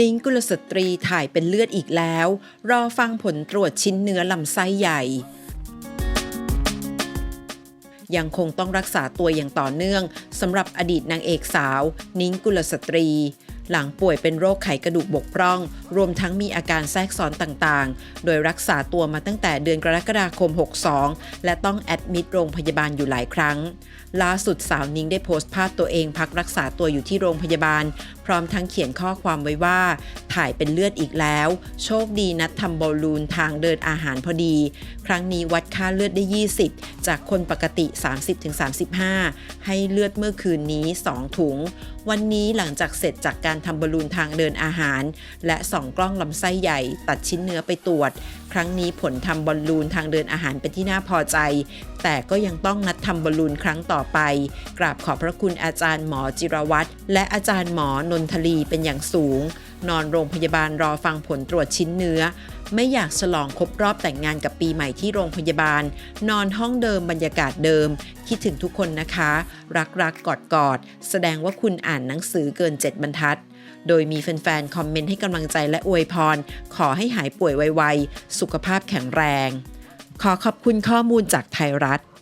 นิ้งกุลสตรีถ่ายเป็นเลือดอีกแล้ว รอฟังผลตรวจชิ้นเนื้อลำไส้ใหญ่ ยังคงต้องรักษาตัวอย่างต่อเนื่องสำหรับอดีตนางเอกสาว นิ้งกุลสตรี หลังป่วยเป็นโรคไขกระดูกบกพร่อง รวมทั้งมีอาการแทรกซ้อนต่างๆ โดยรักษาตัวมาตั้งแต่เดือนกรกฎาคม 62 และต้องแอดมิดโรงพยาบาลอยู่หลายครั้ง ล่าสุดสาวนิ้งได้โพสต์ภาพตัวเองพักรักษาตัวอยู่ที่โรงพยาบาล พร้อมทั้งเขียนข้อความไว้ว่า ถ่ายเป็นเลือดอีกแล้ว โชคดีนัดทำบอลลูนทางเดินอาหารพอดี ครั้งนี้วัดค่าเลือดได้ 20 จากคนปกติ 30-35 ให้เลือดเมื่อคืนนี้ 2 ถุง วันนี้หลังจากเสร็จจากการทำบอลลูนทางเดินอาหาร และส่องกล้องลำไส้ใหญ่ ตัดชิ้นเนื้อไปตรวจ ครั้งนี้ผลทำบอลลูนทางเดินอาหารเป็นที่น่าพอใจ แต่ก็ยังต้องนัดทำบอลลูนครั้งต่อไป กราบขอบพระคุณอาจารย์หมอจิรวัตรและอาจารย์หมอนนทลีเป็นอย่างสูง นอนโรงพยาบาลรอฟังผลตรวจชิ้นเนื้อ ไม่อยากฉลองครบรอบแต่งงานกับปีใหม่ที่โรงพยาบาล นอนห้องเดิมบรรยากาศเดิม คิดถึงทุกคนนะคะ รักรักกอดกอดแสดงว่าคุณอ่านหนังสือเกิน 7 บรรทัด โดยมีแฟนๆ คอมเมนต์ให้กำลังใจและอวยพร ขอให้หายป่วยไวๆ สุขภาพแข็งแรง ขอขอบคุณข้อมูลจากไทยรัฐ